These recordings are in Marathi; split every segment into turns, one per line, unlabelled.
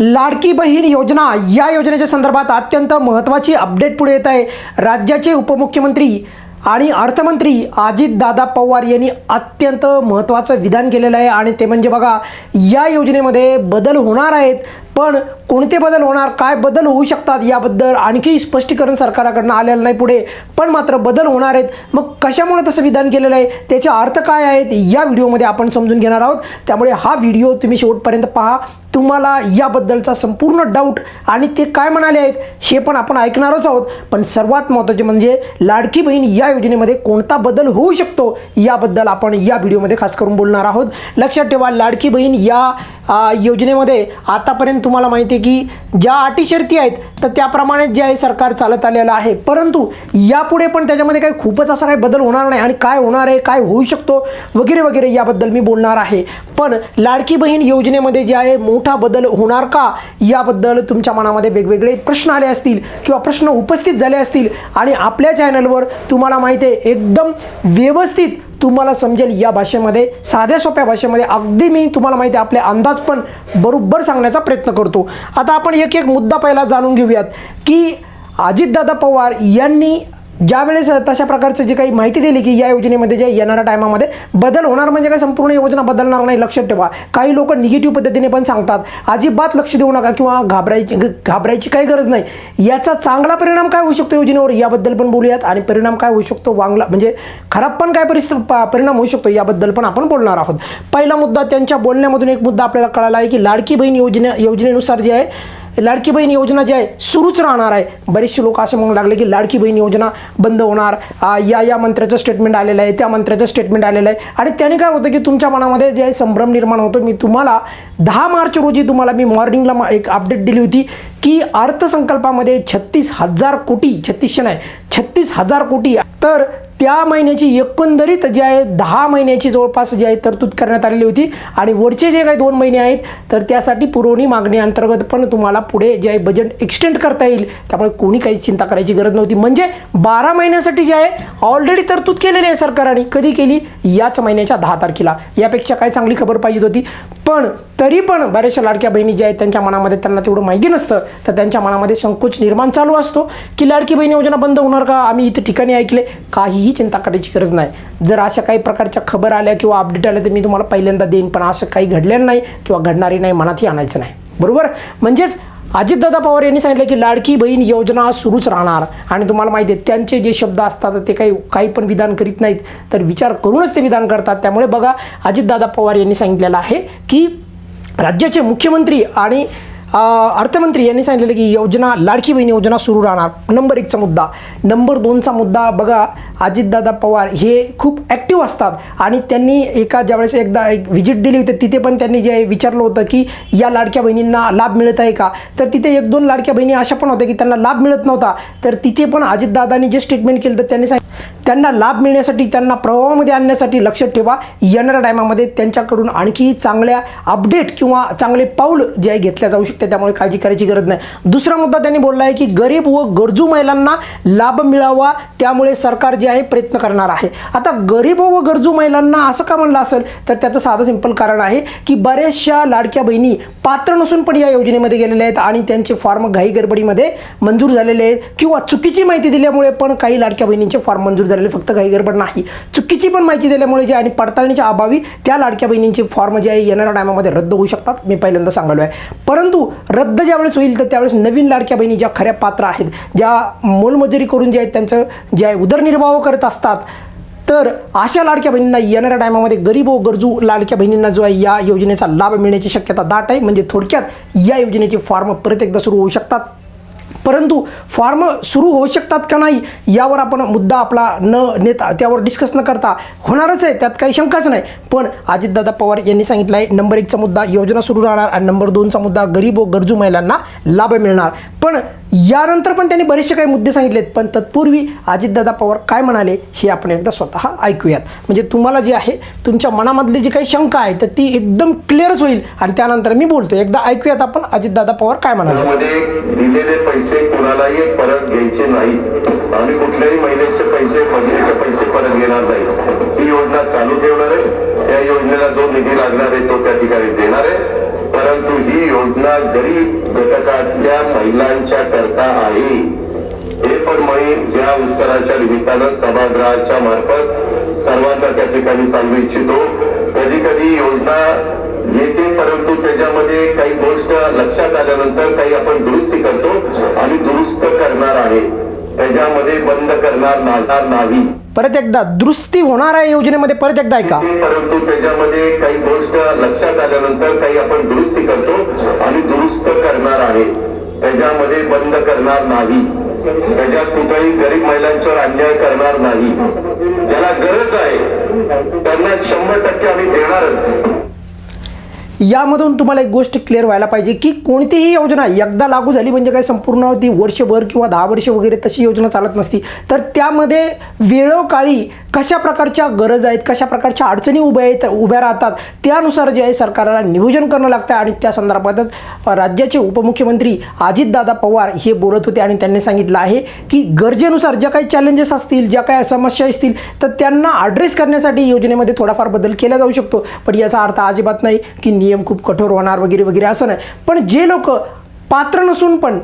लाडकी बहीण योजना या योजनेच्या संदर्भात अत्यंत महत्त्वाची अपडेट पुढे येत आहे. राज्याचे उपमुख्यमंत्री आणि अर्थमंत्री अजितदादा पवार यांनी अत्यंत महत्त्वाचं विधान केलेलं आहे. आणि ते म्हणजे बघा या योजनेमध्ये बदल होणार आहेत. पण कोणते बदल होणार काय बदल होऊ शकतात याबद्दल आणखी स्पष्टीकरण सरकाराकडनं आलेलं नाही पुढे पण मात्र बदल होणार आहेत. मग कशामुळे तसं विधान केलेलं आहे? त्याचे अर्थ काय आहेत? या व्हिडिओमध्ये आपण समजून घेणार आहोत. त्यामुळे हा व्हिडिओ तुम्ही शेवटपर्यंत पहा. तुम्हाला याबद्दलचा संपूर्ण डाऊट आणि ते काय म्हणाले आहेत हे पण आपण ऐकणारच आहोत. पण सर्वात महत्त्वाचे म्हणजे लाडकी बहीण या योजनेमध्ये कोणता बदल होऊ शकतो याबद्दल आपण या व्हिडिओमध्ये खास करून बोलणार आहोत. लक्षात ठेवा लाडकी बहीण या योजनेमध्ये आतापर्यंत तुम्हाला माहिती आहे की ज्या अटी शर्ती आहेत तर त्याप्रमाणे जे आहे सरकार चालत आलेलं आहे. परंतु यापुढे पण त्याच्यामध्ये काही खूपच असा काही बदल होणार नाही आणि काय होणार आहे काय होऊ शकतो वगैरे वगैरे याबद्दल मी बोलणार आहे. पण लाडकी बहीण योजनेमध्ये जे आहे मोठा बदल होणार का याबद्दल तुमच्या मनामध्ये वेगवेगळे प्रश्न आले असतील किंवा प्रश्न उपस्थित झाले असतील आणि आपल्या चॅनलवर तुम्हाला माहिती आहे एकदम व्यवस्थित तुम्हाला समजेल या भाषेमध्ये साध्या सोप्या भाषेमध्ये. अगदी मी तुम्हाला माहिती आहे आपले अंदाज पण बरोबर सांगण्याचा प्रयत्न करतो. आता आपण एक एक मुद्दा पहिला जाणून घेऊयात की अजितदादा पवार यांनी ज्यावेळेस तशा प्रकारचं जी काही माहिती दिली की या योजनेमध्ये जे येणाऱ्या टायमामध्ये बदल होणार म्हणजे काय? संपूर्ण योजना बदलणार नाही लक्षात ठेवा. काही लोक निगेटिव्ह पद्धतीने पण सांगतात. अजिबात लक्ष देऊ नका किंवा घाबरायची घाबरायची काही गरज नाही. याचा चांगला परिणाम काय होऊ शकतो योजनेवर? याबद्दल पण बोलूयात. आणि परिणाम काय होऊ शकतो? वांगला म्हणजे खराब पण काय परिस्थिती प- परिणाम होऊ शकतो? याबद्दल पण आपण बोलणार आहोत. पहिला मुद्दा त्यांच्या बोलण्यामधून एक मुद्दा आपल्याला कळाला आहे की लाडकी बहीण योजने योजनेनुसार जे आहे लाडकी बहीण योजना जी आहे सुरूच राहणार आहे. बरेचसे लोक असे म्हणू लागले की लाडकी बहीण योजना बंद होणार. या या मंत्र्याचं स्टेटमेंट आलेलं आहे त्या मंत्र्याचं स्टेटमेंट आलेलं आहे. आणि त्याने काय होतं की तुमच्या मनामध्ये जे आहे संभ्रम निर्माण होतो. मी तुम्हाला दहा मार्च रोजी तुम्हाला मी मॉर्निंगला एक अपडेट दिली होती की अर्थसंकल्पामध्ये छत्तीस हजार कोटी छत्तीसशे नाही छत्तीस हजार कोटी. तर त्या महिन्याची एकंदरीत जे आहे दहा महिन्याची जवळपास जी आहे तरतूद करण्यात आलेली होती. आणि वरचे जे काही दोन महिने आहेत तर त्यासाठी पुरवणी मागणी अंतर्गत पण तुम्हाला पुढे जे आहे बजेट एक्सटेंड करता येईल. त्यामुळे कोणी काही चिंता करायची गरज नव्हती. म्हणजे बारा महिन्यासाठी जे आहे ऑलरेडी तरतूद केलेली आहे सरकारने. कधी केली? याच महिन्याच्या दहा तारखेला. यापेक्षा काय चांगली खबर पाहिजे होती? पण तरी पण बऱ्याचशा लाडक्या बहिणी ज्या आहेत त्यांच्या मनामध्ये त्यांना तेवढं माहिती नसतं. तर त्यांच्या मनामध्ये संकोच निर्माण चालू असतो. की लाडकी बहीण योजना बंद होणार का? आम्ही इथे ठिकाणी ऐकले काही काहीही चिंता करायची गरज नाही. जर अशा काही प्रकारच्या खबर आल्या किंवा अपडेट आल्या तर मी तुम्हाला पहिल्यांदा देईन पण असं काही घडलेलं नाही किंवा घडणारी नाही मनातही आणायचं नाही. बरोबर? म्हणजेच अजितदादा पवार यांनी सांगितलं की लाडकी बहीण योजना सुरूच राहणार. आणि तुम्हाला माहिती आहे त्यांचे जे शब्द असतात ते काही काही पण विधान करीत नाहीत. तर विचार करूनच ते विधान करतात. त्यामुळे बघा अजितदादा पवार यांनी सांगितलेलं आहे की राज्याचे मुख्यमंत्री आणि अर्थमंत्री यांनी सांगितलेलं की योजना लाडकी बहीण योजना सुरू राहणार. नंबर एकचा मुद्दा. नंबर दोनचा मुद्दा बघा अजितदादा पवार हे खूप ॲक्टिव्ह असतात. आणि त्यांनी एका ज्यावेळेस एकदा एक व्हिजिट दिली होती तिथे पण त्यांनी जे विचारलं होतं की या लाडक्या बहिणींना लाभ मिळत आहे का? तर तिथे एक दोन लाडक्या बहिणी अशा पण होत्या की त्यांना लाभ मिळत नव्हता. तर तिथे पण अजितदादांनी जे स्टेटमेंट केलं तर त्यांनी सांगितलं त्यांना लाभ मिळण्यासाठी त्यांना प्रभावामध्ये आणण्यासाठी लक्षात ठेवा. येणाऱ्या टायमामध्ये त्यांच्याकडून आणखी चांगल्या अपडेट किंवा चांगले पाऊल जे आहे घेतल्या जाऊ शकते. त्यामुळे काळजी करायची गरज नाही. दुसरा मुद्दा त्यांनी बोलला आहे की गरीब व गरजू महिलांना लाभ मिळावा. त्यामुळे सरकार जे आहे प्रयत्न करणार आहे. आता गरीब व गरजू महिलांना असं का म्हणलं असेल? तर त्याचं साधं सिंपल कारण आहे की बऱ्याचशा लाडक्या बहिणी पात्र नसून पण या योजनेमध्ये गेलेल्या आहेत आणि त्यांचे फॉर्म घाई गडबडीमध्ये मंजूर झालेले आहेत किंवा चुकीची माहिती दिल्यामुळे पण काही लाडक्या बहिणींचे फॉर्म मंजूर झालेले फक्त काही गडबड नाही. चुकीची पण माहिती दिल्यामुळे जे आणि पडताळणीच्या अभावी त्या लाडक्या बहिणींचे फॉर्म जे आहे येणाऱ्या टायमामध्ये रद्द होऊ शकतात. मी पहिल्यांदा सांगालो आहे. परंतु रद्द ज्यावेळेस होईल तर त्यावेळेस नवीन लाडक्या बहिणी ज्या खऱ्या पात्र आहेत ज्या मोलमजुरी करून जे आहेत त्यांचं जे आहे उदरनिर्वाह करत असतात तर अशा लाडक्या बहिणींना येणाऱ्या टायमामध्ये गरीब व गरजू लाडक्या बहिणींना जो आहे या योजनेचा लाभ मिळण्याची शक्यता दाट आहे. म्हणजे थोडक्यात या योजनेचे फॉर्म परत एकदा सुरू होऊ शकतात. परंतु फॉर्म सुरू होऊ शकतात का नाही यावर आपण मुद्दा आपला न नेता त्यावर डिस्कस न करता होणारच आहे त्यात काही शंकाच नाही. पण अजितदादा पवार यांनी सांगितलं आहे नंबर एकचा मुद्दा योजना सुरू राहणार आणि नंबर दोनचा मुद्दा गरीब व गरजू महिलांना लाभ मिळणार. पण यानंतर पण त्यांनी बरेचसे काही मुद्दे सांगितलेत पण तत्पूर्वी अजितदादा पवार काय म्हणाले हे आपण एकदा स्वतः ऐकूयात. म्हणजे तुम्हाला जे आहे तुमच्या मनामधली जी काही शंका आहे तर ती एकदम क्लिअरच होईल. आणि त्यानंतर मी बोलतो एकदा ऐकूयात आपण अजितदादा पवार काय म्हणाले.
दिलेले पैसे पैसे कोणालाही परत घ्यायचे नाहीत. आणि कुठल्याही महिलेचे पैसे महिलेचे पैसे परत घेणार नाही ही योजना चालू ठेवणार आहे. या योजनेला जो निधी लागणार आहे तो त्या ठिकाणी देणार आहे. परंतु ही योजना गरीब घटकातल्या महिलांच्या करता आहे. हे पण मी या उत्तराच्या निमित्तानं सभागृहाच्या मार्फत सर्वांना त्या ठिकाणी सांगू इच्छितो. कधी कधी योजना येते परंतु त्याच्यामध्ये काही गोष्ट लक्षात आल्यानंतर काही आपण दुरुस्ती करतो आणि दुरुस्त करणार आहे. त्याच्यामध्ये बंद करणार नाणार नाही.
परत एकदा दुरुस्ती होणार आहे योजनेमध्ये परत एकदा ऐका.
परंतु त्याच्यामध्ये काही गोष्ट लक्षात आल्यानंतर काही आपण दुरुस्ती करतो आणि दुरुस्त करणार आहे. त्याच्यामध्ये बंद करणार नाही. त्याच्यात कुठेही गरीब महिलांच्यावर अन्याय करणार नाही. ज्याला गरज आहे त्यांना शंभर टक्के आम्ही देणारच.
यामधून तुम्हाला एक गोष्ट क्लिअर व्हायला पाहिजे की कोणतीही योजना एकदा लागू झाली म्हणजे काय संपूर्ण ती वर्षभर किंवा दहा वर्ष वगैरे तशी योजना चालत नसती. तर त्यामध्ये वेळोकाळी कशा प्रकारच्या गरज आहेत कशा प्रकारच्या अडचणी उभ्या आहेत उभ्या राहतात त्यानुसार जे आहे सरकारला नियोजन करणं लागतं आणि त्या संदर्भातच राज्याचे उपमुख्यमंत्री अजितदादा पवार हे बोलत होते आणि त्यांनी सांगितलं आहे की गरजेनुसार ज्या काही चॅलेंजेस असतील ज्या काही समस्या असतील तर त्यांना ॲड्रेस करण्यासाठी योजनेमध्ये थोडाफार बदल केला जाऊ शकतो. पण याचा अर्थ अजिबात नाही की नियम खूप कठोर होणार वगैरे वगैरे असं नाही. पण जे लोक पात्र नसून पण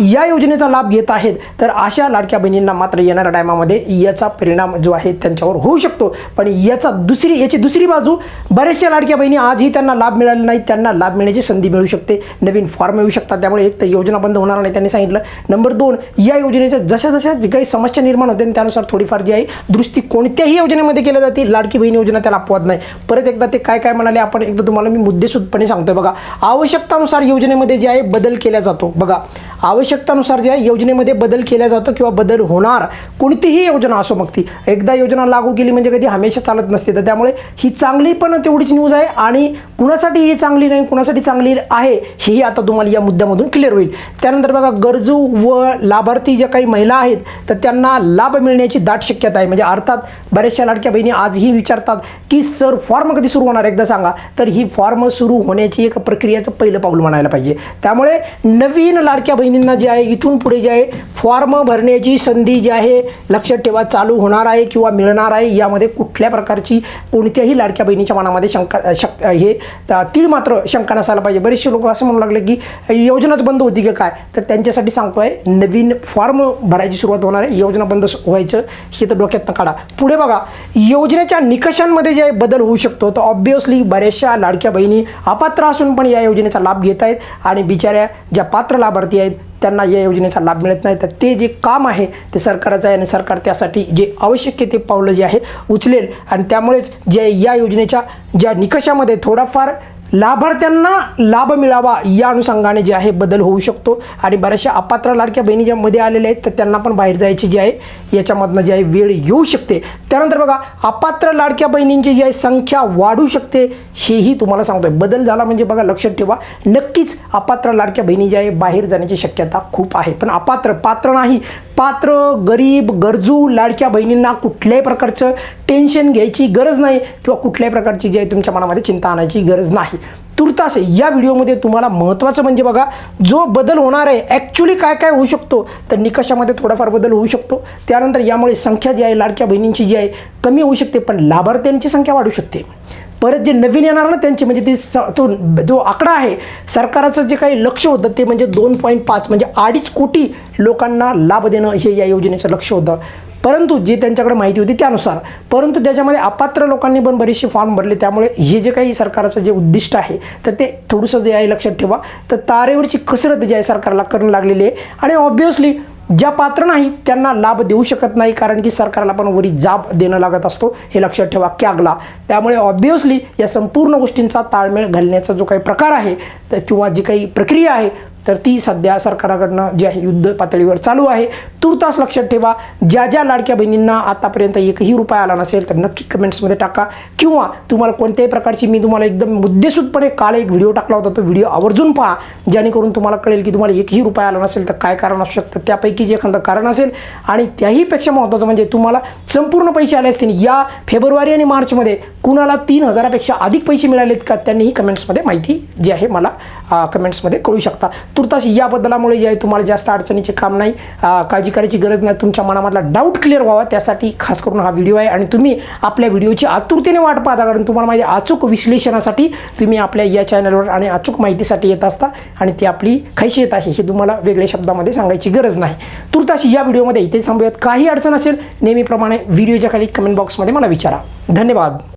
या योजनेचा लाभ घेत आहेत तर अशा लाडक्या बहिणींना मात्र येणाऱ्या टायमामध्ये याचा परिणाम जो आहे त्यांच्यावर होऊ शकतो. पण याचा दुसरी याची दुसरी बाजू बऱ्याचशा लाडक्या बहिणी आजही त्यांना लाभ मिळाला नाही त्यांना लाभ मिळण्याची संधी मिळू शकते. नवीन फॉर्म येऊ शकतात त्यामुळे एक तर योजना बंद होणार नाही त्यांनी सांगितलं. नंबर दोन या योजनेच्या जशा जशा जी काही समस्या निर्माण होते त्यानुसार थोडीफार जी आहे दुरुस्ती कोणत्याही योजनेमध्ये केल्या जाते लाडकी बहीण योजना त्याला अपवाद नाही. परत एकदा ते काय काय म्हणाले आपण एकदा तुम्हाला मी मुद्देसूदपणे सांगतोय बघा. आवश्यकतानुसार योजनेमध्ये जे आहे बदल केला जातो. बघा आवश्यकतानुसार ज्या योजनेमध्ये बदल केला जातो किंवा बदल होणार कोणतीही योजना असो मग ती. एकदा योजना लागू केली म्हणजे कधी हमेशा चालत नसते. तर त्यामुळे ही चांगली पण तेवढीच न्यूज आहे आणि कुणासाठी ही चांगली नाही कुणासाठी चांगली आहे हेही आता तुम्हाला या मुद्द्यामधून क्लिअर होईल. त्यानंतर बघा गरजू व लाभार्थी ज्या काही महिला आहेत तर त्यांना लाभ मिळण्याची दाट शक्यता आहे. म्हणजे अर्थात बऱ्याचशा लाडक्या बहिणी आजही विचारतात की सर फॉर्म कधी सुरू होणार? एकदा सांगा. तर ही फॉर्म सुरू होण्याची एक प्रक्रियाचं पहिलं पाऊल म्हणायला पाहिजे. त्यामुळे नवीन लाडक्या बहिणी बहिणींना जे आहे इथून पुढे जे आहे फॉर्म भरण्याची संधी जी आहे लक्षात ठेवा चालू होणार आहे किंवा मिळणार आहे यामध्ये कुठल्या प्रकारची कोणत्याही लाडक्या बहिणीच्या मनामध्ये शंका शक हे ती मात्र शंका नसायला पाहिजे. बरेचसे लोक असं म्हणू लागले की योजनाच बंद होती का काय? तर त्यांच्यासाठी सांगतोय नवीन फॉर्म भरायची सुरुवात होणार आहे योजना बंद व्हायचं हे तर डोक्यातनं काढा. पुढे बघा योजनेच्या निकषांमध्ये जे बदल होऊ शकतो तर ऑब्वियसली बऱ्याचशा लाडक्या बहिणी अपात्र असून पण या योजनेचा लाभ घेत आहेत आणि बिचाऱ्या ज्या पात्र लाभार्थी आहेत त्यांना या योजनेचा लाभ मिळत नाही. तर ते जे काम आहे ते सरकारचं आहे आणि सरकार त्यासाठी जे आवश्यक ते पावलं जे आहे उचलेल. आणि त्यामुळेच जे या योजनेच्या ज्या निकषामध्ये थोडाफार लाभार्थ्यांना लाभ मिळावा या अनुषंगाने जे आहे बदल होऊ शकतो. आणि बऱ्याचशा अपात्र लाडक्या बहिणी ज्या मध्ये आलेल्या आहेत तर त्यांना पण बाहेर जायची जी आहे याच्यामधनं जी आहे वेळ येऊ शकते. त्यानंतर बघा अपात्र लाडक्या बहिणींची जी आहे संख्या वाढू शकते हेही तुम्हाला सांगतोय. बदल झाला म्हणजे बघा लक्षात ठेवा नक्कीच अपात्र लाडक्या बहिणी ज्या आहे बाहेर जाण्याची शक्यता खूप आहे. पण अपात्र पात्र नाही. पात्र गरीब गरजू लाडक्या बहिणींना कुठल्याही प्रकारचं टेन्शन घ्यायची गरज नाही किंवा कुठल्याही प्रकारची जी आहे तुमच्या मनामध्ये चिंता आणायची गरज नाही. तुर्तास या व्हिडिओमध्ये तुम्हाला महत्त्वाचं म्हणजे बघा जो बदल होणार आहे ॲक्च्युली काय काय होऊ शकतो तर निकषामध्ये थोडाफार बदल होऊ शकतो. त्यानंतर यामुळे संख्या जी आहे लाडक्या बहिणींची जी आहे कमी होऊ शकते पण लाभार्थ्यांची संख्या वाढू शकते. परत जे नवीन येणार ना त्यांचे म्हणजे ती स तो जो आकडा आहे सरकारचं जे काही लक्ष होतं ते म्हणजे दोन पॉईंट पाच म्हणजे अडीच कोटी लोकांना लाभ देणं हे या योजनेचं लक्ष होतं. परंतु जे त्यांच्याकडे माहिती होती त्यानुसार परंतु त्याच्यामध्ये अपात्र लोकांनी पण बरेचसे फॉर्म भरले. त्यामुळे हे जे काही सरकारचं जे उद्दिष्ट आहे तर ते थोडंसं जे आहे लक्षात ठेवा. तर तारेवरची कसरत जी आहे सरकारला करणं लागलेली आहे. आणि ऑब्वियसली ज्या पात्र नाही त्यांना लाभ देऊ शकत नाही कारण की सरकारला पण वरी जाब देणं लागत असतो हे लक्षात ठेवा कॅगला त्यामुळे ऑब्वियसली या संपूर्ण गोष्टींचा ताळमेळ घालण्याचा जो काही प्रकार आहे तर किंवा जी काही प्रक्रिया आहे तर ती सध्या सरकाराकडनं जी आहे युद्ध पातळीवर चालू आहे तुर्तास लक्षात ठेवा. ज्या ज्या लाडक्या बहिणींना आतापर्यंत एकही रुपया आला नसेल तर नक्की कमेंट्समध्ये टाका. किंवा तुम्हाला कोणत्याही प्रकारची मी तुम्हाला एकदम मुद्देसूदपणे काल एक व्हिडिओ टाकला होता तो व्हिडिओ आवर्जून पहा. जेणेकरून तुम्हाला कळेल की तुम्हाला एकही रुपया आला नसेल तर काय कारण असू शकतं त्यापैकी जे एखादं कारण असेल. आणि त्याहीपेक्षा महत्त्वाचं म्हणजे तुम्हाला संपूर्ण पैसे आले असतील. या फेब्रुवारी आणि मार्चमध्ये कुणाला तीन हजारापेक्षा अधिक पैसे मिळालेत का त्यांनीही कमेंट्समध्ये माहिती जी आहे मला कमेंट्समध्ये कळू शकता. तुर्तास या बदलामुळे जे आहे तुम्हाला जास्त अडचणीचे काम नाही काळजी करायची गरज नाही तुमच्या मनामधला डाऊट क्लिअर व्हावा. त्यासाठी खास करून हा व्हिडिओ आहे आणि तुम्ही आपल्या व्हिडिओची आतुरतेने वाट पाहता कारण तुम्हाला माहिती अचूक विश्लेषणासाठी तुम्ही आपल्या या चॅनलवर आणि अचूक माहितीसाठी येत असता आणि ती आपली खायशीयत आहे हे तुम्हाला वेगळ्या शब्दामध्ये सांगायची गरज नाही. तुर्तास या व्हिडिओमध्ये इथेच थांबूयात. काही अडचण असेल नेहमीप्रमाणे व्हिडिओच्या खाली कमेंट बॉक्समध्ये मला विचारा. धन्यवाद.